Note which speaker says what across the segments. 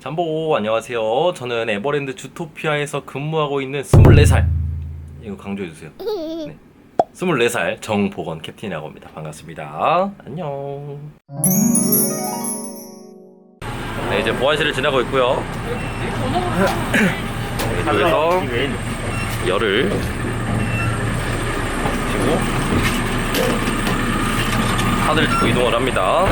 Speaker 1: 잠보 안녕하세요. 저는 에버랜드 주토피아에서 근무하고 있는 24살 이거 강조해 주세요. 네. 24살 정보건 캡틴이라고 합니다. 반갑습니다. 안녕. 네, 이제 보안실을 지나고 있고요. 이쪽에서 열을 지고 카드를 찍고 이동을 합니다.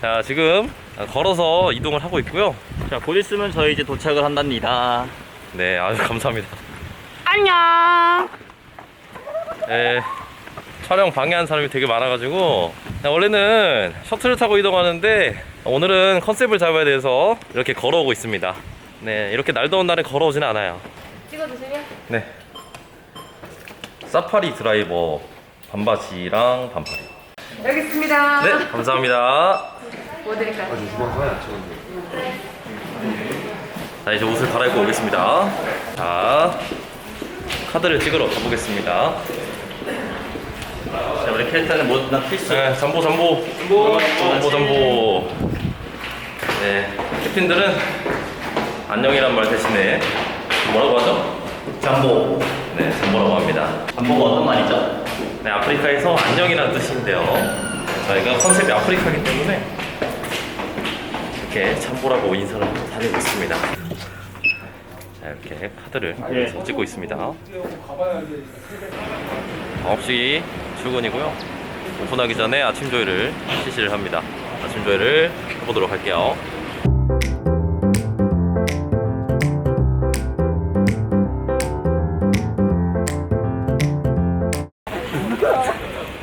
Speaker 1: 자, 지금 걸어서 이동을 하고 있고요.
Speaker 2: 자, 곧 있으면 저희 이제 도착을 한답니다.
Speaker 1: 네, 아주 감사합니다.
Speaker 2: 안녕!
Speaker 1: 네, 촬영 방해한 사람이 되게 많아가지고 원래는 셔틀을 타고 이동하는데 오늘은 컨셉을 잡아야 돼서 이렇게 걸어오고 있습니다. 네, 이렇게 날 더운 날에 걸어오진 않아요.
Speaker 3: 찍어주세요.
Speaker 1: 네, 사파리 드라이버 반바지랑 반팔이.
Speaker 3: 여기 있습니다.
Speaker 1: 네, 감사합니다.
Speaker 3: 뭐 드릴까요?
Speaker 1: 자, 이제 옷을 갈아입고 오겠습니다. 자, 카드를 찍으러 가보겠습니다.
Speaker 2: 자, 우리 캐릭터는 다 필수.
Speaker 1: 네, 잠보 잠보 잠보 잠보 잠보 네 캡틴들은 안녕이란 말 대신에 뭐라고 하죠?
Speaker 2: 잠보.
Speaker 1: 네 잠보라고 합니다
Speaker 2: 잠보가 어떤 말이죠?
Speaker 1: 네 아프리카에서 안녕이라는 뜻인데요 저희가 컨셉이 아프리카이기 때문에 이렇게 잠보라고 인사를 하고 다니고 있습니다. 자 이렇게 카드를 여기서 찍고 있습니다. 9시 출근이고요. 오픈하기 전에 아침 조회를 실시를 합니다. 아침 조회를 해보도록 할게요.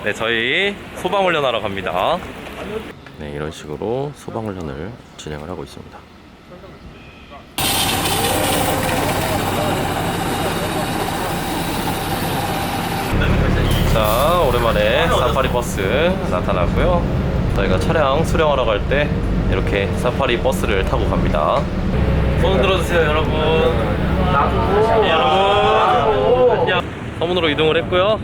Speaker 1: 네, 저희 소방훈련하러 갑니다. 네, 이런 식으로 소방훈련을 진행을 하고 있습니다. 자, 오랜만에 사파리 버스 나타났고요. 저희가 차량 수령하러 갈 때 이렇게 사파리 버스를 타고 갑니다. 손 들어주세요, 여러분. 여러분. 안녕. 서문으로 이동을 했고요.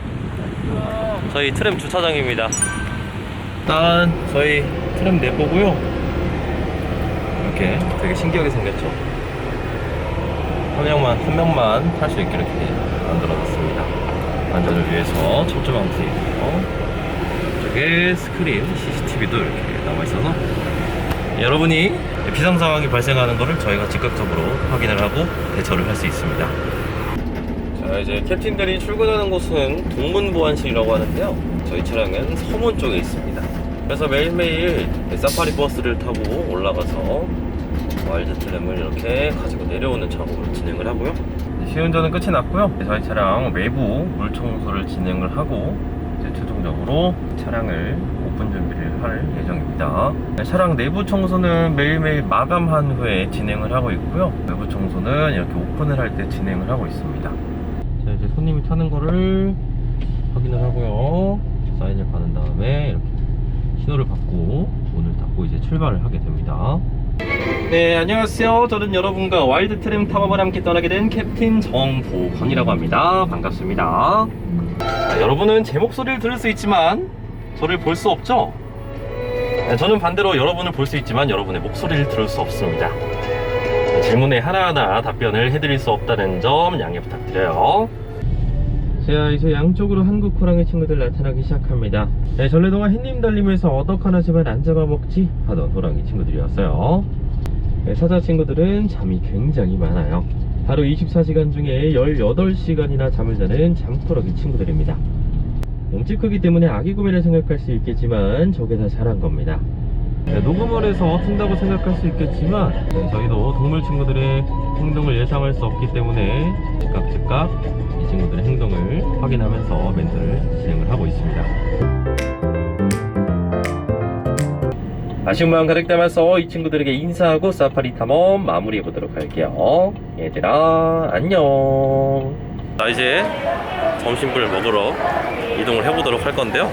Speaker 1: 저희 트램 주차장입니다. 일단 저희 트램 내보고요. 이렇게 되게 신기하게 생겼죠. 한 명만 한 명만 탈 수 있게 이렇게 만들어놨습니다. 안전을 위해서 철조망도 있고요. 이쪽에 스크린 CCTV도 이렇게 남아 있어서 여러분이 비상 상황이 발생하는 것을 저희가 즉각적으로 확인을 하고 대처를 할 수 있습니다. 자 이제 캡틴들이 출근하는 곳은 동문보안실이라고 하는데요 저희 차량은 서문 쪽에 있습니다 그래서 매일매일 사파리 버스를 타고 올라가서 와일드 트램을 이렇게 가지고 내려오는 작업을 진행을 하고요 시운전은 끝이 났고요 저희 차량 외부 물 청소를 진행을 하고 이제 최종적으로 차량을 오픈 준비를 할 예정입니다. 네, 차량 내부 청소는 매일매일 마감한 후에 진행을 하고 있고요. 외부 청소는 이렇게 오픈을 할 때 진행을 하고 있습니다. 자 이제 손님이 타는 거를 확인을 하고요. 사인을 받은 다음에 이렇게 신호를 받고 문을 닫고 이제 출발을 하게 됩니다. 네 안녕하세요. 저는 여러분과 와일드 트램 탐험을 함께 떠나게 된 캡틴 정보건이라고 합니다. 반갑습니다. 자, 여러분은 제 목소리를 들을 수 있지만 저를 볼 수 없죠? 네, 저는 반대로 여러분을 볼 수 있지만 여러분의 목소리를 들을 수 없습니다 질문에 하나하나 답변을 해드릴 수 없다는 점 양해 부탁드려요. 자, 이제 양쪽으로 한국 호랑이 친구들 나타나기 시작합니다. 네, 전래동화 흰님 달림에서 어떡 하나지만 안 잡아먹지 하던 호랑이 친구들이었어요. 네, 사자 친구들은 잠이 굉장히 많아요. 하루 24시간 중에 18시간이나 잠을 자는 잠꾸러기 친구들입니다. 몸집 크기 때문에 아기 구매를 생각할 수 있겠지만 저게 다 잘한 겁니다. 네, 녹음을 해서 튼다고 생각할 수 있겠지만 네, 저희도 동물 친구들의 행동을 예상할 수 없기 때문에 즉각 즉각 이 친구들의 행동을 확인하면서 멘트를 진행을 하고 있습니다. 아쉬운 마음 가득 담아서 이 친구들에게 인사하고 사파리 탐험 마무리해 보도록 할게요. 얘들아 안녕. 자 이제 점심을 먹으러 이동을 해보도록 할 건데요.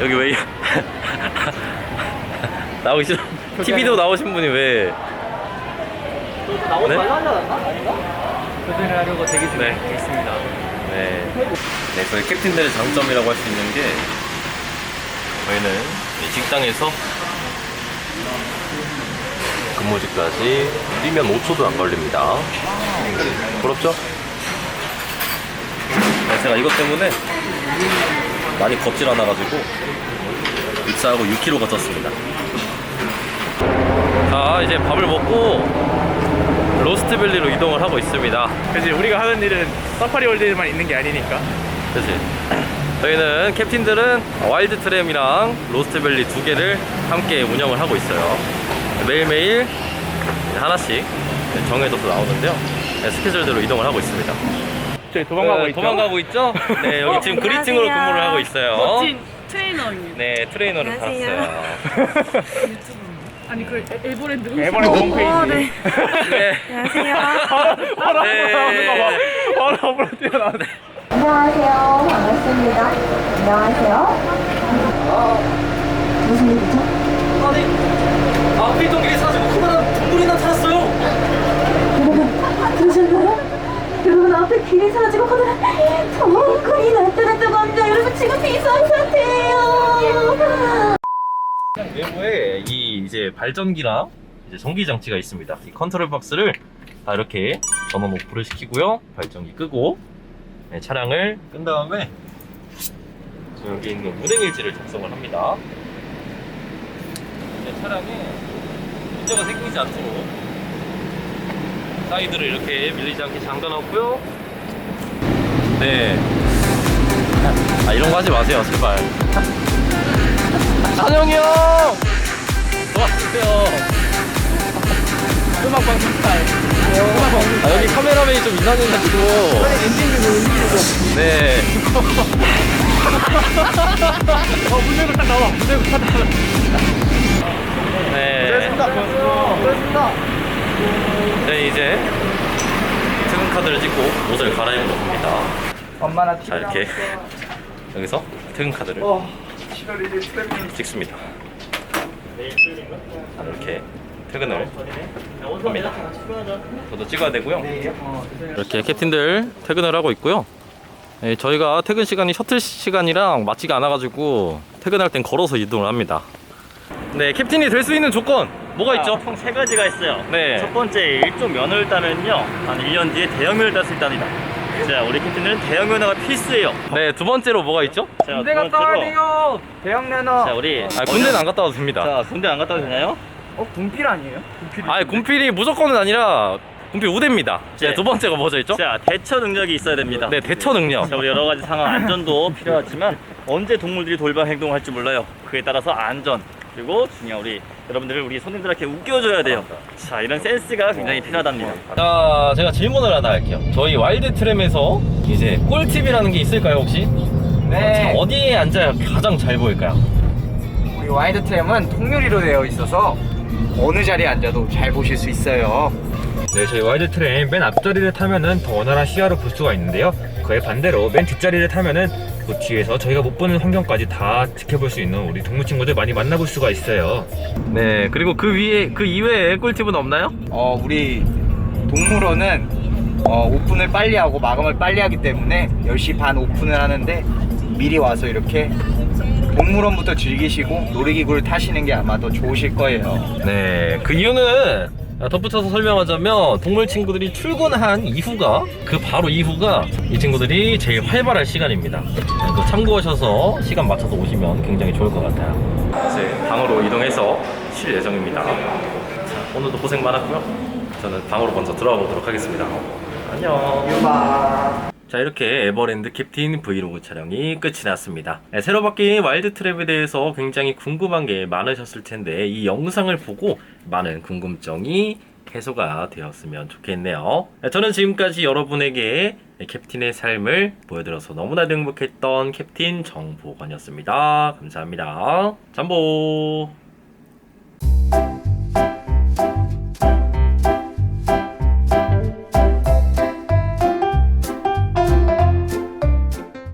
Speaker 1: 여기 왜 나오기 싫어? TV도 나오신 분이 왜?
Speaker 2: 나오지
Speaker 1: 네?
Speaker 2: 말라 하지 않았나? 아닌가? 교대를 하려고 대기 중에
Speaker 1: 네.
Speaker 2: 있습니다.
Speaker 1: 네. 네, 저희 캡틴들의 장점이라고 할 수 있는 게 저희는 이 직장에서 근무지까지 뛰면 5초도 안 걸립니다. 부럽죠? 네, 제가 이것 때문에 많이 걷질 않아가지고 입사하고 6kg 걷었습니다. 자, 이제 밥을 먹고 로스트밸리로 이동을 하고 있습니다.
Speaker 4: 그지 우리가 하는 일은 사파리 월드에만 있는 게 아니니까
Speaker 1: 그치? 저희는 캡틴들은 와일드 트램이랑 로스트밸리 두 개를 함께 운영을 하고 있어요. 매일매일 하나씩 정해져서 나오는데요. 네, 스케줄대로 이동을 하고 있습니다.
Speaker 4: 저희 도망가고
Speaker 1: 네,
Speaker 4: 있죠
Speaker 1: 도망가고 있죠? 네, 여기 지금 그리팅으로
Speaker 3: 안녕하세요.
Speaker 1: 근무를 하고 있어요.
Speaker 5: 멋진 트레이너입니다.
Speaker 1: 네, 트레이너를
Speaker 3: 안녕하세요.
Speaker 1: 받았어요.
Speaker 5: 아니 그 에- 에버랜드
Speaker 4: 에버랜드 홈페이지
Speaker 1: 네.
Speaker 3: 안녕하세요.
Speaker 4: 바로
Speaker 1: 네.
Speaker 4: 앞으로 나오는 거 봐. 바로 앞으로 뛰어나오네
Speaker 6: 안녕하세요. 반갑습니다. 안녕하세요. 무슨 일이죠?
Speaker 1: 아니, 앞에 있던 길이 사지고 커다란 동굴이 나타났어요.
Speaker 6: 들으셨나요? 길이 사라지고 커다란 동굴이 나타났다고 합니다. 여러분 지금 비상 상태예요.
Speaker 1: 외부에 이 이제 발전기랑 이제 전기 장치가 있습니다. 이 컨트롤 박스를 다 이렇게 전원 오프를 시키고요. 발전기 끄고 네, 차량을 끈 다음에 저 여기 있는 운행일지를 작성을 합니다. 이제 차량에 문제가 생기지 않도록 사이드를 이렇게 밀리지 않게 잠가놨고요. 네. 아 이런 거 하지 마세요, 제발. 찬영이 형! 도와주세요.
Speaker 4: 음악 방송 스타일
Speaker 1: 아, 여기 카메라맨이 좀 이상해가지고. 네.
Speaker 4: 어 문제고 딱 나와 문제고 딱 나와
Speaker 1: 네.
Speaker 4: 고맙습니다
Speaker 1: 네, 이제 퇴근 카드를 찍고 옷을 갈아입는 겁니다.
Speaker 4: 엄마나
Speaker 1: 자, 이렇게 여기서 퇴근 카드를
Speaker 4: 어
Speaker 1: 찍습니다. 자, 이렇게 퇴근을 합니다. 저도 찍어야 되고요. 이렇게 캡틴들 퇴근을 하고 있고요. 네, 저희가 퇴근 시간이 셔틀 시간이랑 맞지가 않아가지고 퇴근할 땐 걸어서 이동을 합니다. 네, 캡틴이 될 수 있는 조건 뭐가 있죠?
Speaker 2: 총 세 가지가 있어요.
Speaker 1: 네.
Speaker 2: 첫 번째 일종 면허를 따면요. 한 1년 뒤에 대형 면허를 딸 수 있답니다. 자, 우리 캡틴들은 대형 면허가 필수예요.
Speaker 1: 네, 두 번째로 뭐가 있죠?
Speaker 2: 자,
Speaker 4: 군대
Speaker 2: 두
Speaker 4: 갔다 와야
Speaker 2: 번째로.
Speaker 4: 돼요 대형 면허
Speaker 2: 자, 우리
Speaker 1: 아, 군대는 안 갔다 와도 됩니다.
Speaker 2: 자, 군대 안 갔다 와도 되나요?
Speaker 4: 어 군필 아니에요? 군필이
Speaker 1: 아, 군필이 무조건은 아니라 군필 우대입니다. 네,
Speaker 2: 네.
Speaker 1: 두 번째가 뭐죠, 있죠?
Speaker 2: 자, 대처 능력이 있어야 됩니다.
Speaker 1: 네, 대처 능력.
Speaker 2: 자, 우리 여러 가지 상황 안전도 필요하지만 언제 동물들이 돌발 행동을 할지 몰라요. 그에 따라서 안전 그리고 중요한 우리 여러분들을 우리 손님들한테 웃겨줘야 돼요. 자, 이런 센스가 굉장히 필요하답니다.
Speaker 1: 자, 제가 질문을 하나 할게요. 저희 와일드 트램에서 이제 꿀팁이라는 게 있을까요, 혹시?
Speaker 4: 네
Speaker 1: 어디에 앉아야 가장 잘 보일까요?
Speaker 4: 우리 와이드 트램은 통유리로 되어 있어서 어느 자리에 앉아도 잘 보실 수 있어요
Speaker 7: 네, 저희 와이드 트레인 맨 앞자리를 타면은 더 원활한 시야로 볼 수가 있는데요. 그에 반대로 맨 뒷자리를 타면은 그 뒤에서 저희가 못 보는 환경까지 다 지켜볼 수 있는 우리 동물 친구들 많이 만나볼 수가 있어요.
Speaker 1: 네, 그리고 그 위에, 그 이외에 꿀팁은 없나요?
Speaker 4: 어, 우리 동물원은 어, 오픈을 빨리 하고 마감을 빨리 하기 때문에 10시 반 오픈을 하는데 미리 와서 이렇게 동물원부터 즐기시고 놀이기구를 타시는 게 아마 더 좋으실 거예요.
Speaker 1: 네, 그 이유는 덧붙여서 설명하자면 동물 친구들이 출근한 이후가 그 바로 이후가 이 친구들이 제일 활발할 시간입니다. 참고하셔서 시간 맞춰서 오시면 굉장히 좋을 것 같아요. 이제 방으로 이동해서 쉴 예정입니다. 자, 오늘도 고생 많았고요. 저는 방으로 먼저 들어가 보도록 하겠습니다. 안녕. 자 이렇게 에버랜드 캡틴 브이로그 촬영이 끝이 났습니다. 네, 새로 바뀐 와일드 트랩에 대해서 굉장히 궁금한 게 많으셨을 텐데 이 영상을 보고 많은 궁금증이 해소가 되었으면 좋겠네요. 네, 저는 지금까지 여러분에게 캡틴의 삶을 보여드려서 너무나도 행복했던 캡틴 정보관이었습니다. 감사합니다. 잠보